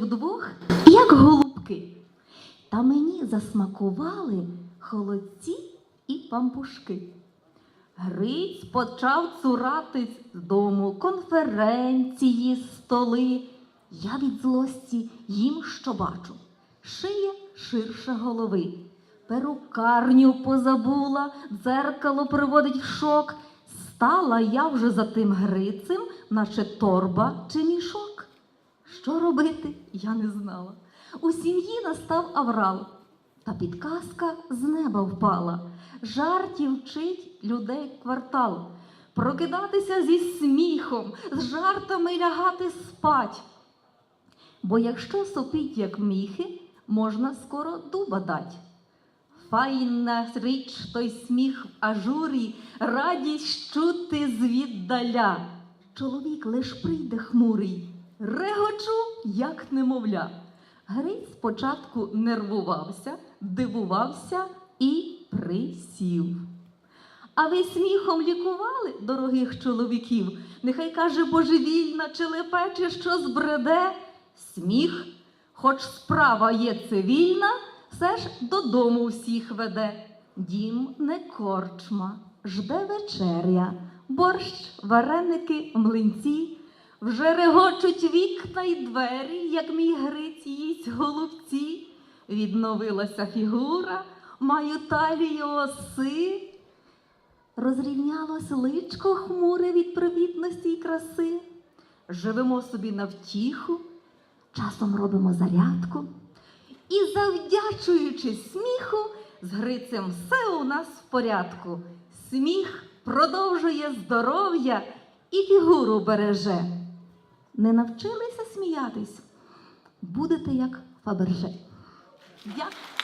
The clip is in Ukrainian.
вдвох, як голубки. Та мені засмакували холодці і пампушки. Гриць почав цуратись з дому, конференції, столи. Я від злості їм що бачу. Шиє ширше голови. Перукарню позабула, дзеркало приводить в шок. Стала я вже за тим грицем, наче торба чи мішок. Що робити, я не знала. У сім'ї настав аврал, та підказка з неба впала. Жартів вчить людей квартал. Прокидатися зі сміхом, з жартами лягати спать. Бо якщо сопить, як міхи, можна скоро дуба дать. Файна річ той сміх в ажурі, радість чути звіддаля. Чоловік лиш прийде хмурий, регочу, як немовля. Гриць спочатку нервувався, дивувався і присів. А ви сміхом лікували дорогих чоловіків? Нехай каже божевільна чи лепече, що збреде. Сміх, хоч справа є цивільна, все ж додому всіх веде. Дім не корчма, жде вечеря, борщ, вареники, млинці. Вже регочуть вікна й двері, як мій гриць їсть голубці. Відновилася фігура, маю талію оси. Розрівнялось личко хмуре від привітності й краси. Живемо собі на втіху, часом робимо зарядку. І завдячуючи сміху, з Грицем все у нас в порядку. Сміх продовжує здоров'я і фігуру береже. Не навчилися сміятись? Будете як Фаберже. Дякую.